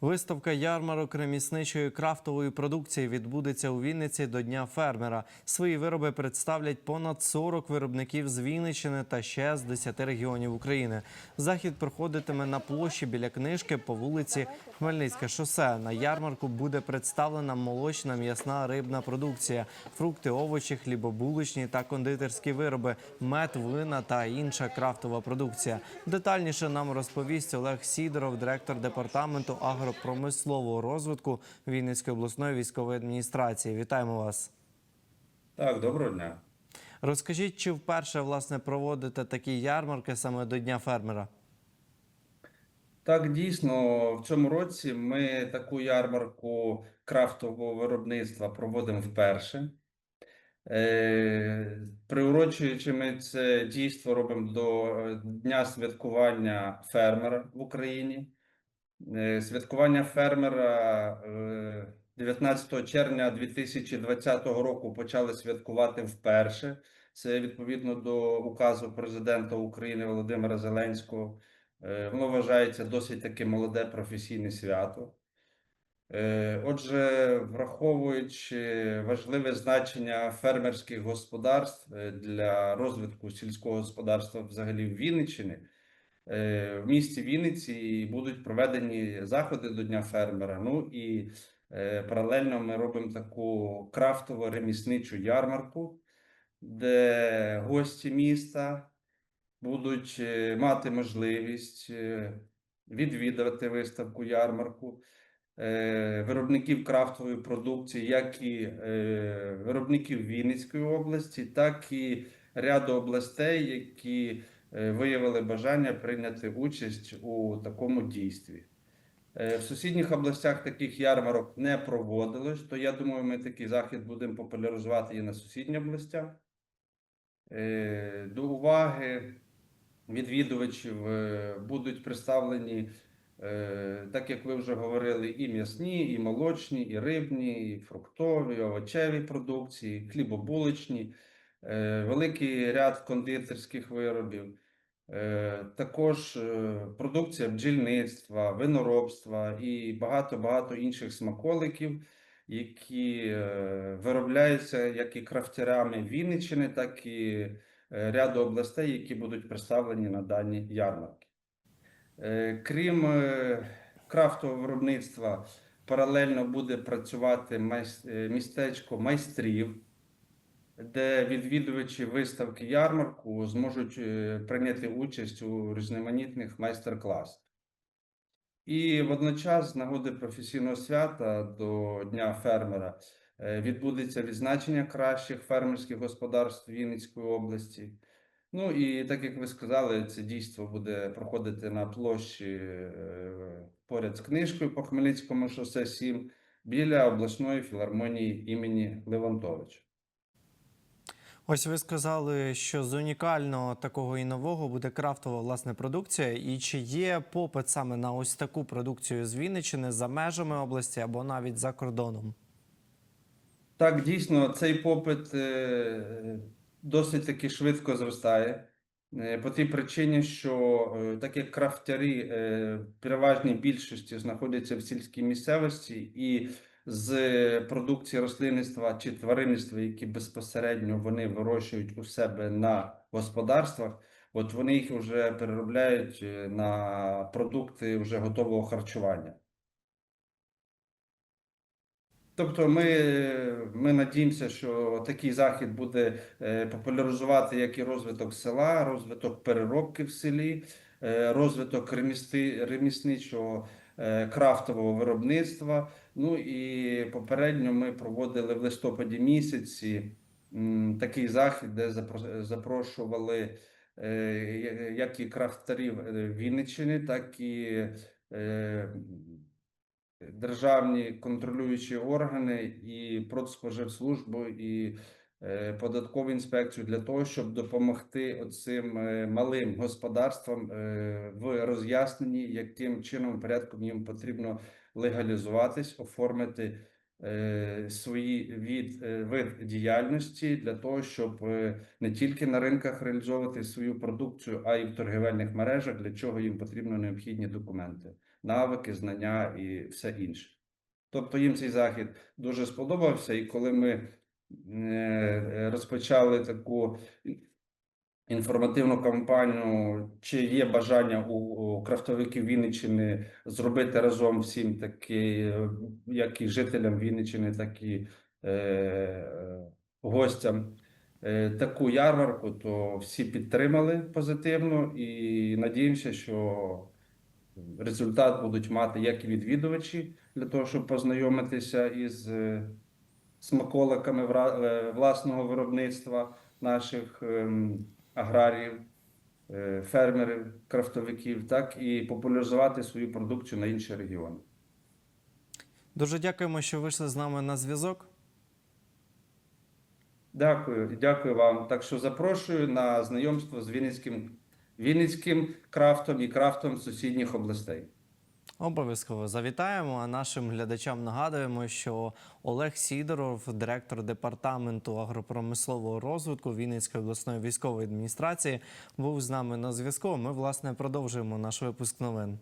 Виставка ярмарок ремісничої крафтової продукції відбудеться у Вінниці до Дня фермера. Свої вироби представлять понад 40 виробників з Вінниччини та ще з 10 регіонів України. Захід проходитиме на площі біля книжки по вулиці Хмельницьке шосе. На ярмарку буде представлена молочна, м'ясна, рибна продукція, фрукти, овочі, хлібобулочні та кондитерські вироби, мед, вина та інша крафтова продукція. Детальніше нам розповість Олег Сідоров, директор департаменту агропромислового розвитку Вінницької обласної військової адміністрації. Вітаємо вас. Так, доброго дня. Розкажіть, чи вперше власне проводите такі ярмарки саме до Дня фермера? Так, дійсно, в цьому році ми таку ярмарку крафтового виробництва проводимо вперше. Е, Приурочуючи ми це дійство робимо до е, Дня святкування фермера в Україні. Е, Святкування фермера е, 19 червня 2020 року почали святкувати вперше. Це відповідно до указу президента України Володимира Зеленського. Е, Воно вважається досить таки молоде професійне свято. Е, Отже, враховуючи важливе значення фермерських господарств е, для розвитку сільського господарства взагалі в Вінниччині, е, в місті Вінниці будуть проведені заходи до Дня фермера. Ну і е, паралельно ми робимо таку крафтово-ремісничу ярмарку, де гості міста будуть е, мати можливість е, відвідувати виставку ярмарку е, виробників крафтової продукції, як і е, виробників Вінницької області, так і ряду областей, які е, виявили бажання прийняти участь у такому дійстві. Е, В сусідніх областях таких ярмарок не проводилось, то я думаю, ми такий захід будемо популяризувати і на сусідні областях. Е, До уваги відвідувачів е, будуть представлені, е, так як ви вже говорили, і м'ясні, і молочні, і рибні, і фруктові, і овочеві продукції, хлібобулочні, е, великий ряд кондитерських виробів. Е, Також е, продукція бджільництва, виноробства і багато-багато інших смаколиків, які е, виробляються як і крафтерами Вінниччини, так і е, ряду областей, які будуть представлені на дані ярмарки. Е, Крім е, крафтового виробництва, паралельно буде працювати е, містечко майстрів, де відвідувачі виставки ярмарку зможуть е, прийняти участь у різноманітних майстер-класах. І водночас, з нагоди професійного свята до Дня фермера, е, відбудеться відзначення кращих фермерських господарств Вінницької області. Ну і так як ви сказали, це дійство буде проходити на площі е, поряд з книжкою по Хмельницькому шосе 7 біля обласної філармонії імені Левантовича. Ось ви сказали, що з унікального такого і нового буде крафтова власне продукція. І чи є попит саме на ось таку продукцію з Вінниччини за межами області або навіть за кордоном? Так, дійсно, цей попит е, досить таки швидко зростає. Е, По тій причині, що е, так як крафтярі в переважній більшості знаходяться в сільській місцевості, і з продукції рослинництва чи тваринництва, які безпосередньо вони вирощують у себе на господарствах, от вони їх вже переробляють е, на продукти вже готового харчування. Тобто ми, ми надіємося, що такий захід буде е, популяризувати як і розвиток села, розвиток переробки в селі, е, розвиток ремісничого крафтового виробництва. Ну і попередньо ми проводили в листопаді місяці такий захід, де запрошували е, як і крафтарів е, Вінниччини, так і е, державні контролюючі органи і Продспоживслужбу, і е, податкову інспекцію для того, щоб допомогти оцим е, малим господарствам е, в роз'ясненні, яким чином порядком їм потрібно легалізуватись, оформити е, свої від, е, вид діяльності для того, щоб е, не тільки на ринках реалізовувати свою продукцію, а й в торгівельних мережах, для чого їм потрібно необхідні документи. навики, знання і все інше. Тобто їм цей захід дуже сподобався, і коли ми е, розпочали таку інформативну кампанію, чи є бажання у, крафтовиків Вінниччини зробити разом всім такі, е, як і жителям Вінниччини, так і е, е, гостям е, таку ярмарку, то всі підтримали позитивно і надіємося, що результат будуть мати як і відвідувачі для того, щоб познайомитися із е, смаколиками е, власного виробництва наших ем, аграріїв, е, фермерів, крафтовиків, так і популяризувати свою продукцію на інші регіони. Дуже дякуємо, що вийшли з нами на зв'язок. Дякую дякую вам. Так що запрошую на знайомство з Вінницьким, Вінницьким крафтом і крафтом сусідніх областей. Обов'язково завітаємо. А нашим глядачам нагадуємо, що Олег Сідоров, директор департаменту агропромислового розвитку Вінницької обласної військової адміністрації, був з нами на зв'язку. Ми власне продовжуємо наш випуск новин.